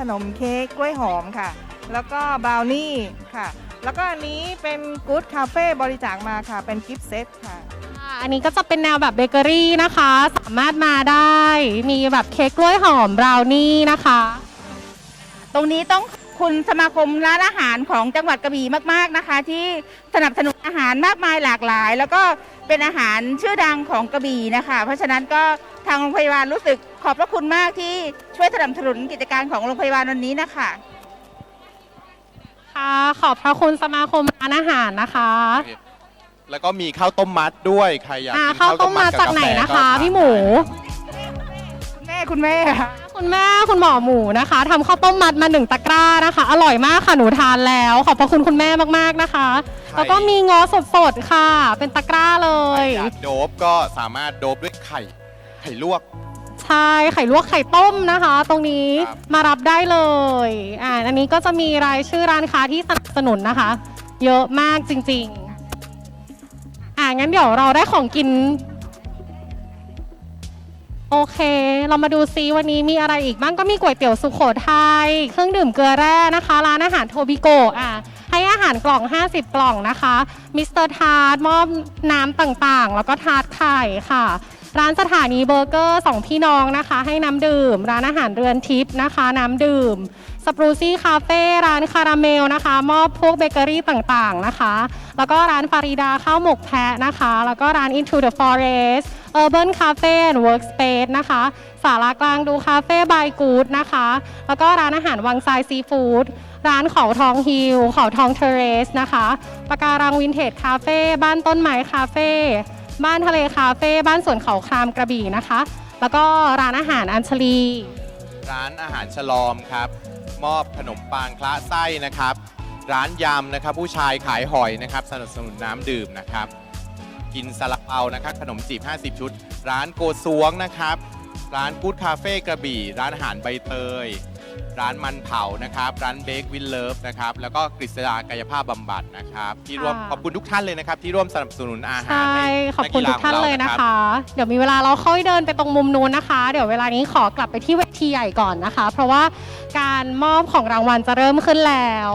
ขนมเค้กกล้วยหอมค่ะ แล้วก็บราวนี่ค่ะ แล้วก็อันนี้เป็นกู๊ดคาเฟ่บริจาคมาค่ะ เป็นกิฟต์เซตค่ะอ่าอันนี้ก็จะเป็นแนวแบบเบเกอรี่นะคะ สามารถมาได้ มีแบบเค้กกล้วยหอมบราวนี่นะคะ ตรงนี้ต้องขอบคุณสมาคมร้านอาหารของจังหวัดกระบี่มาก ๆนะคะ ที่สนับสนุนอาหารมากมายหลากหลาย แล้วก็เป็นอาหารชื่อดังของกระบี่นะคะ เพราะฉะนั้นก็ทางโรงพยาบาลรู้สึกขอบพระคุณมากที่ช่วยสนับสนุนกิจการของโรงพยาบาลวันนี้นะคะค่ะขอบพระคุณสมาคมร้านอาหารนะคะแล้วก็มีข้าวต้มมัดด้วยใครอยากอ่ากินข้าวข้าวต้ต้มมมามัดกับจากกาไหนแฟนะก็คะทานพี่หมู คุณแม่คุณแม่ค่ะคุณแม่คุณหมอหมูนะคะทำข้าวต้มมัดมาหนึ่งตะกร้านะคะ อร่อยมากค่ะหนูทานแล้ว ขอบพระคุณคุณแม่มากๆนะคะ แล้วก็มีงอสดๆค่ะ เป็นตะกร้าเลใครย อยากโดบก็สามารถโดบด้วยไข่ ไข่ลวก ใช่ไข่ลวกไข่ต้มนะคะ ตรงนี้ครับ มารับได้เลยอ่าอันนี้ก็จะมีรายชื่อร้านค้าที่สนับสนุนนะคะ เยอะมากจริงๆ อ่างั้นเดี๋ยวเราได้ของกิน โอเค เรามาดูซิวันนี้มีอะไรอีกบ้างก็มีก๋วยเตี๋ยวสุโขทัยเครื่องดื่มเกลือแร่นะคะ ร้านอาหารโทบิโกะอะให้อาหารกล่อง 50 กล่องนะคะมิสเตอร์ทาร์มอบน้ำต่างๆ แล้วก็ทาร์ตไข่ค่ะ ร้านสถานีเบอร์เกอร์สองพี่น้องนะคะ ให้น้ำดื่ม ร้านอาหารเรือนทิพย์นะคะ น้ำดื่มสปรูซี่คาเฟ่ร้านคาราเมลนะคะ มอบพวกเบเกอรี่ต่างๆนะคะ แล้วก็ร้านฟาริดาข้าวหมกแพะนะคะ แล้วก็ร้าน Into the Forest Urban Cafe and Workspace นะคะ สารากลางดูคาเฟ่บายกูดนะคะ แล้วก็ร้านอาหารวังไซซีฟู้ดร้านเขาทองฮิลเขาทองเทเรสนะคะปะการังวินเทจคาเฟ่บ้านต้นไม้คาเฟ่ บ้านทะเลคาเฟ่บ้านสวนเขาครามกระบี่นะคะ แล้วก็ร้านอาหารอัญชลี ร้านอาหารฉลอมครับ มอบขนมปังคละไส้นะครับ ร้านยำนะครับ ผู้ชายขายหอยนะครับ สนับสนุนน้ำดื่มนะครับ กินซาลาเปานะครับ ขนมจีบ 50 ชุด ร้านโกซวงนะครับ ร้านกู๊ดคาเฟ่กระบี่ ร้านอาหารใบเตย ร้านมันเผานะครับ ร้านเบควินเลิฟนะครับ แล้วก็กฤษดากายภาพบำบัดนะครับ ที่ร่วมค่ะ ขอบคุณทุกท่านเลยนะครับ ที่ร่วมสนับสนุนอาหารใช่ให้ขอบคุณทุกท่านเลยนะรับคะ เดี๋ยวมีเวลาเราค่อยเดินไปตรงมุมนู้นนะคะ เดี๋ยวเวลานี้ขอกลับไปที่เวทีใหญ่ก่อนนะคะ เพราะว่าการมอบของรางวัลจะเริ่มขึ้นแล้ว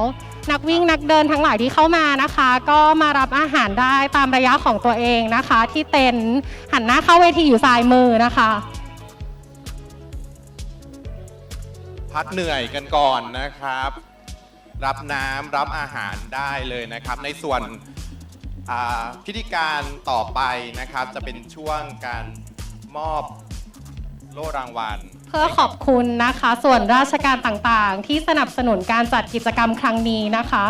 นักวิ่งนักเดินทั้งหลายที่เข้ามานะคะ ก็มารับอาหารได้ตามระยะของตัวเองนะคะ ที่เต็นท์หันหน้าเข้าเวทีอยู่ซ้ายมือนะคะ พักเหนื่อยกันก่อนนะครับ รับน้ำรับอาหารได้เลยนะครับ ในส่วนพิธีการต่อไปนะครับจะเป็นช่วงการมอบโล่รางวัล เพื่อขอบคุณนะคะ ส่วนราชการต่างๆ ที่สนับสนุนการจัดกิจกรรมครั้งนี้นะคะ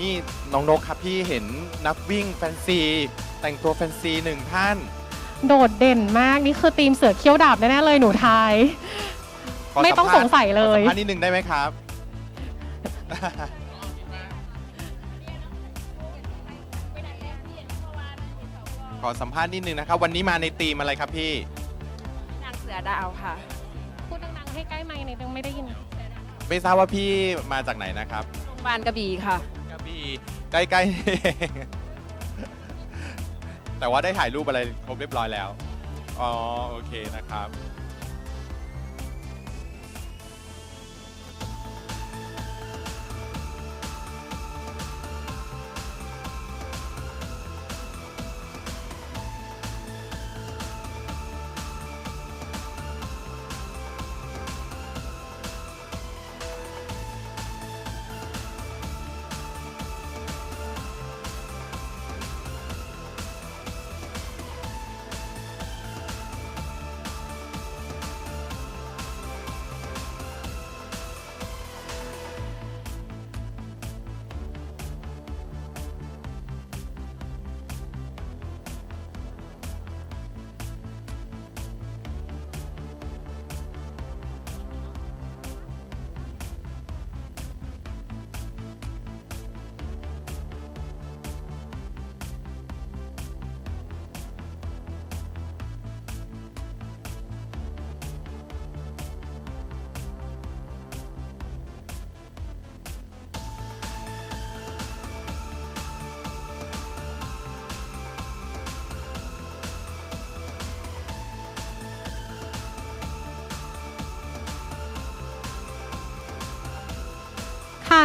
นี่น้องนกครับพี่เห็นนักวิ่งแฟนซี แต่งตัวแฟนซีหนึ่งท่าน โดดเด่นมากนี่คือทีมเสือเขี้ยวดาบแน่ๆเลยหนูทายขอไม่ต้องภาษณ์สงสัยเลย ขอสัมภาษณ์นิดนึงได้ไหมครับ ขอสัมภาษณ์นิดนึงนะครับ วันนี้มาในธีมอะไรครับพี่ นางเสือดาวค่ะ พูดดังๆให้ใกล้ไมค์หน่อยนึงไม่ได้ยิน ไม่ทราบว่าพี่มาจากไหนนะครับ โรงโรงพยาบาลกระบี่ค่ะ พี่ใกล้ๆนี่เองแต่ว่าได้ถ่ายรูปอะไรครบเรียบร้อยแล้ว อ๋อ โอเคนะครับ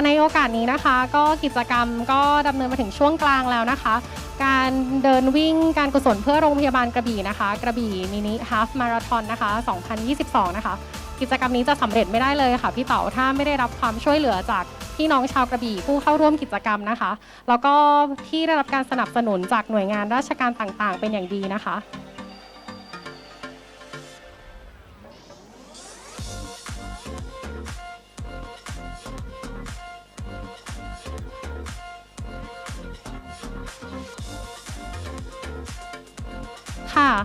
ในโอกาสนี้นะคะ ก็กิจกรรมก็ดำเนินมาถึงช่วงกลางแล้วนะคะ การเดินวิ่งการกุศลเพื่อโรงพยาบาลกระบี่นะคะ กระบี่มินิฮาฟมาราธอนนะคะ 2022 นะคะ กิจกรรมนี้จะสำเร็จไม่ได้เลยค่ะพี่เต๋าถ้าไม่ได้รับความช่วยเหลือจากพี่น้องชาวกระบี่ผู้เข้าร่วมกิจกรรมนะคะ แล้วก็ที่ได้รับการสนับสนุนจากหน่วยงานราชการต่างๆ เป็นอย่างดีนะคะ ค่ะ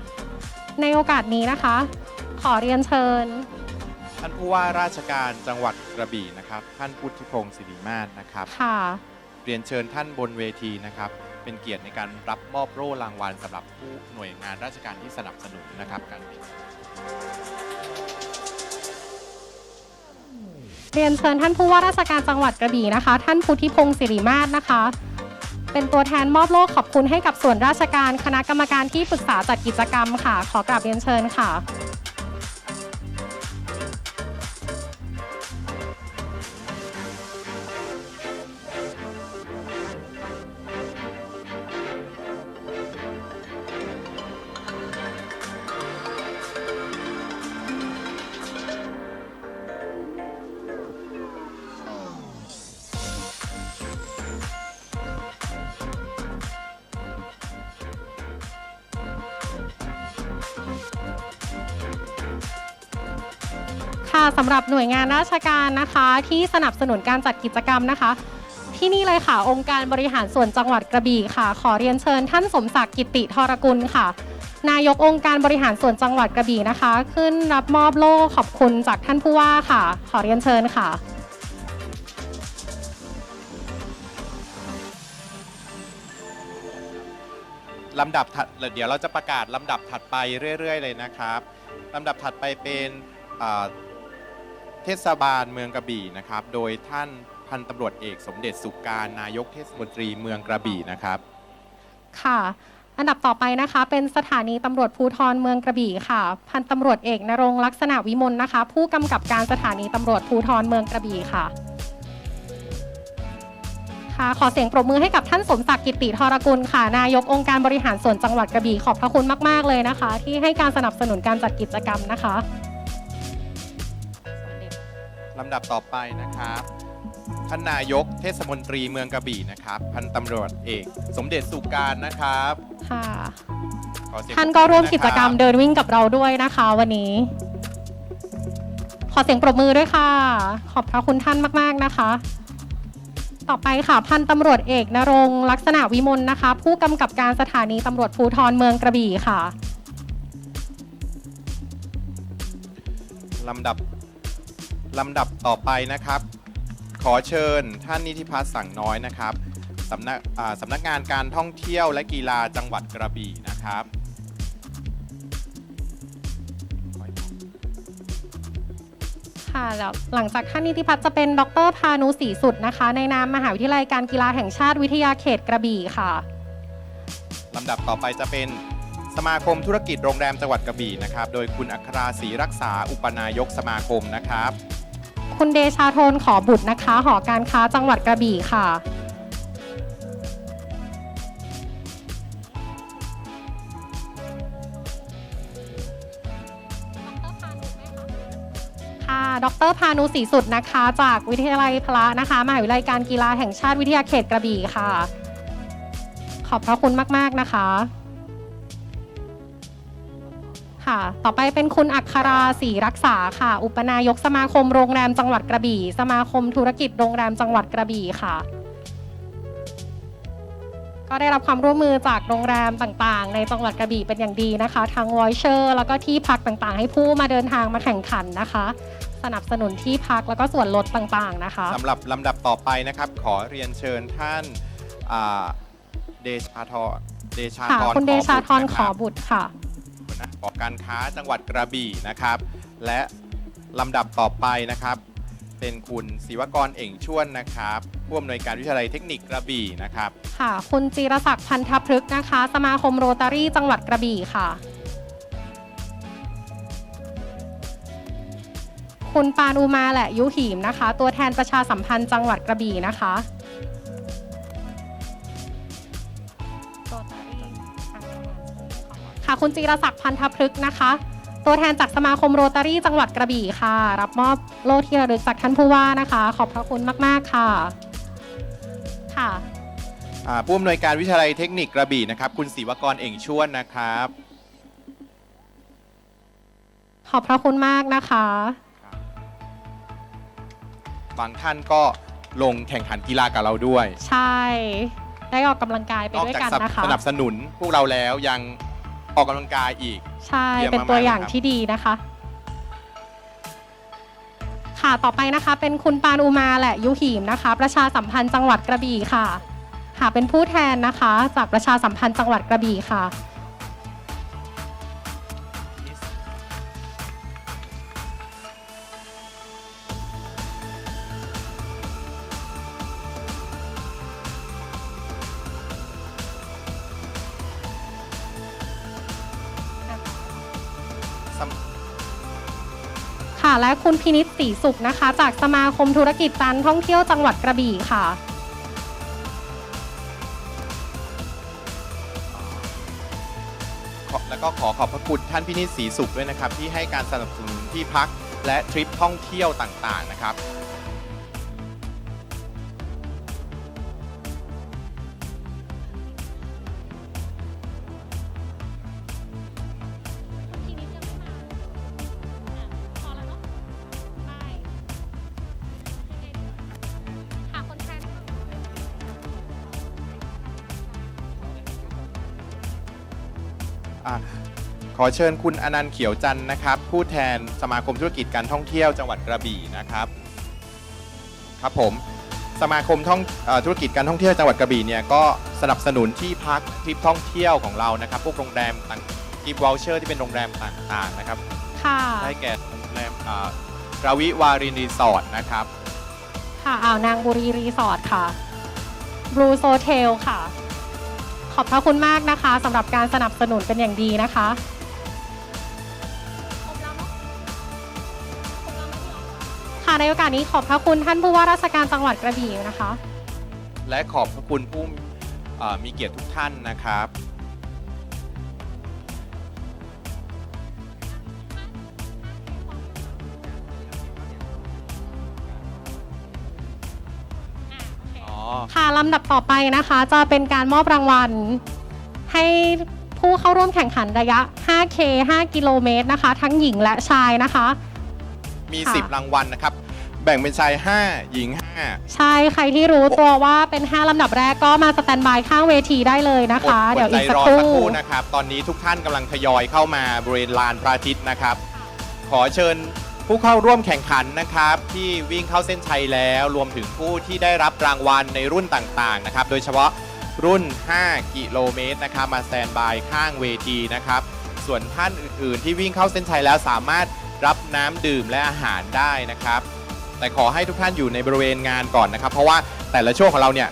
ในโอกาสนี้นะคะ ขอเรียนเชิญ ท่านผู้ว่าราชการจังหวัดกระบี่นะครับ ท่านพุทธิพงศ์สิริมาศนะครับ ค่ะ เรียนเชิญท่านบนเวทีนะครับ เป็นเกียรติในการรับมอบโล่รางวัลสำหรับผู้หน่วยงานราชการที่สนับสนุนนะครับการบินเรียนเชิญท่านผู้ว่าราชการจังหวัดกระบี่นะคะ ท่านพุทธิพงศ์สิริมาศนะคะ เป็นตัวแทนมอบโล่ขอบคุณให้กับส่วนราชการคณะกรรมการที่ปรึกษาจัดกิจกรรมค่ะ ขอกราบเรียนเชิญค่ะ สำหรับหน่วยงานราชการนะคะ ที่สนับสนุนการจัดกิจกรรมนะคะ ที่นี่เลยค่ะ องค์การบริหารส่วนจังหวัดกระบี่ค่ะ ขอเรียนเชิญท่านสมศักดิ์กิติธรกุลค่ะ นายกองค์การบริหารส่วนจังหวัดกระบี่นะคะ ขึ้นรับมอบโล่ขอบคุณจากท่านผู้ว่าค่ะ ขอเรียนเชิญค่ะลำดับถัดเดี๋ยวเราจะประกาศลำดับถัดไปเรื่อย ๆ เลยนะครับลำดับถัดไปเป็น เทศบาลเมืองกระบี่นะครับ โดยท่านพันตำรวจเอกสมเด็จสุการนายกเทศมนตรีเมืองกระบี่นะครับ ค่ะ อันดับต่อไปนะคะ เป็นสถานีตำรวจภูธรเมืองกระบี่ค่ะ พันตำรวจเอกนรงค์ลักษณะวิมลนะคะ ผู้กำกับการสถานีตำรวจภูธรเมืองกระบี่ค่ะค่ะขอเสียงปรบมือให้กับท่านสมศักดิ์กิติธรกุลค่ะ นายกองค์การบริหารส่วนจังหวัดกระบี่ขอบพระคุณมาก ๆ เลยนะคะ ที่ให้การสนับสนุนการจัดกิจกรรมนะคะ ลำดับต่อไปนะครับท่านนายกเทศมนตรีเมืองกระบี่นะครับพันตำรวจเอก สมเด็จสุการนะครับค่ะ ขอเสียงท่านก็ร่วมกิจกรรมปบเดินวิ่งกับเราด้วยนะคะวันนี้ ขอเสียงปรบมือด้วยค่ะ ขอบพระคุณท่านมาก ๆนะคะ ต่อไปค่ะพันตำรวจเอกนรงค์ลักษณะวิมลนะคะ ผู้กำกับการสถานีตำรวจภูธรเมืองกระบี่ค่ะลำดับ ลำดับต่อไปนะครับ ขอเชิญท่านนิติพัฒน์สั่งน้อยนะครับสำนักอ่าสำนักงานการท่องเที่ยวและกีฬาจังหวัดกระบี่นะครับค่ะค่ะแล้วหลังจากท่านนิติพัฒน์จะเป็นดรพานุศรีสุดนะคะ ในนามมหาวิทยาลัยการกีฬาแห่งชาติวิทยาเขตกระบี่ค่ะลำดับต่อไปจะเป็นสมาคมธุรกิจโรงแรมจังหวัดกระบี่นะครับ โดยคุณอัคราศรีรักษาอุปนายกสมาคมนะครับ คุณเดชาโทนขอบุตรนะคะ หอการค้าจังหวัดกระบี่ค่ะ ค่ะ ดรพานุศรีสุดนะคะ จากวิทยาลัยพละนะคะ มหาวิทยาลัยการกีฬาแห่งชาติวิทยาเขตกระบี่ค่ะ ขอบพระคุณมาก ๆ นะคะ ค่ะ ต่อไปเป็นคุณอัคราศรีรักษาค่ะ อุปนายกสมาคมโรงแรมจังหวัดกระบี่ สมาคมธุรกิจโรงแรมจังหวัดกระบี่ค่ะ ก็ได้รับความร่วมมือจากโรงแรมต่างๆ ในจังหวัดกระบี่เป็นอย่างดีนะคะ ทั้งวอยเชอร์ แล้วก็ที่พักต่างๆ ให้ผู้มาเดินทางมาแข่งขันนะคะ สนับสนุนที่พักแล้วก็ส่วนลดต่างๆนะคะ สำหรับลำดับต่อไปนะครับ ขอเรียนเชิญท่านอ่าเดชาธรเดชาค่ะธรคุณเดชาธรขอบุตบุตรค่ะหัวห น้าหอการค้าจังหวัดกระบี่นะครับ และลำดับต่อไปนะครับ เป็นคุณศิวกรเอ่งชวนนะครับผู้อำนวยการวิทยาลัยเทคนิคกระบี่นะครับค่ะ คุณจีรศักดิ์พันธพฤกษ์นะคะ สมาคมโรตารี่จังหวัดกระบี่ค่ะ คุณปานูมาและยุหีมนะคะ ตัวแทนประชาสัมพันธ์จังหวัดกระบี่นะคะ ค่ะคุณจีรศักดิ์พันธพฤกษ์นะคะ ตัวแทนจากสมาคมโรตารี่จังหวัดกระบี่ค่ะ รับมอบโล่ที่ระลึกจากท่านผู้ว่านะคะ ขอบพระคุณมากๆค่ะ ค่ะอ่าผู้อำนวยการวิทยาลัยเทคนิคกระบี่นะครับ คุณศิวกรเอ่งชวนนะครับ ขอบพระคุณมากนะคะ บางท่านก็ลงแข่งขันกีฬากับเราด้วย ใช่ ได้ออกกำลังกายไปนอกด้วยจากกันสนับนะคะ สนับสนุนพวกเราแล้วยัง ออกกำลังกายอีก ใช่ เยี่ยมเป็นตัวมากๆอย่างครับ ที่ดีนะคะ ค่ะ ต่อไปนะคะ เป็นคุณปานอุมาและยุหีมนะคะ ประชาสัมพันธ์จังหวัดกระบี่ค่ะ ค่ะ เป็นผู้แทนนะคะ จากประชาสัมพันธ์จังหวัดกระบี่ค่ะ ค่ะ และคุณพินิษศรีสุขนะคะ จากสมาคมธุรกิจการท่องเที่ยวจังหวัดกระบี่ค่ะ ขอแล้วก็ขอขอบพระคุณท่านพินิษศรีสุขด้วยนะครับ ที่ให้การสนับสนุนที่พักและทริปท่องเที่ยวต่างๆนะครับ อะขอเชิญคุณอนันต์เขียวจันทร์นะครับ ผู้แทนสมาคมธุรกิจการท่องเที่ยวจังหวัดกระบี่นะครับ ครับผม สมาคมท่องเออธุรกิจการท่องเที่ยวจังหวัดกระบี่เนี่ยก็สนับสนุนที่พักทริปท่องเที่ยวของเรานะครับ พวกโรงแรมต่างกิฟต์วอลเชอร์ที่เป็นโรงแรมต่างๆนะครับ ค่ะ ได้แก่โรงแรมอ่าราวิวารินรีสอร์ทนะครับ ค่ะ อ่าวนางบุรีรีสอร์ทค่ะ บลูโซเทลค่ะข อบพระคุณมากนะคะสำหรับการสนับสนุนเป็นอย่างดีนะคะค่ะในโอกาสนี้ขอบพระคุณท่านผู้ว่าราชการจังหวัดกระบี่นะคะ และขอบพระคุณผู้อ่อมีเกียรติทุกท่านนะครับ ค่ะลำดับต่อไปนะคะ จะเป็นการมอบรางวัล ให้ผู้เข้าร่วมแข่งขันระยะ 5K 5 กิโลเมตรนะคะ ทั้งหญิงและชายนะคะ มี ค่ะ 10 รางวัลนะครับ แบ่งเป็นชาย 5 หญิง 5 ใช่ใครที่รู้ตัวว่าเป็น 5 ลำดับแรกก็มาสแตนบายข้างเวทีได้เลยนะคะ อเดี๋ยวใจอีกสักรอครู่สักครู่นะครับ ตอนนี้ทุกท่านกำลังทยอยเข้ามาบริเวณลานพระอาทิตย์นะครับ ขอเชิญ ผู้เข้าร่วมแข่งขันนะครับ ที่วิ่งเข้าเส้นชัยแล้วรวมถึงผู้ที่ได้รับรางวัลในรุ่นต่างๆนะครับ โดยเฉพาะรุ่น 5 กิโลเมตรนะครับ มาสแตนบายข้างเวทีนะครับ ส่วนท่านอื่นๆ ที่วิ่งเข้าเส้นชัยแล้วสามารถรับน้ำดื่มและอาหารได้นะครับ แต่ขอให้ทุกท่านอยู่ในบริเวณงานก่อนนะครับ เพราะว่าแต่ละช่วงของเราเนี่ย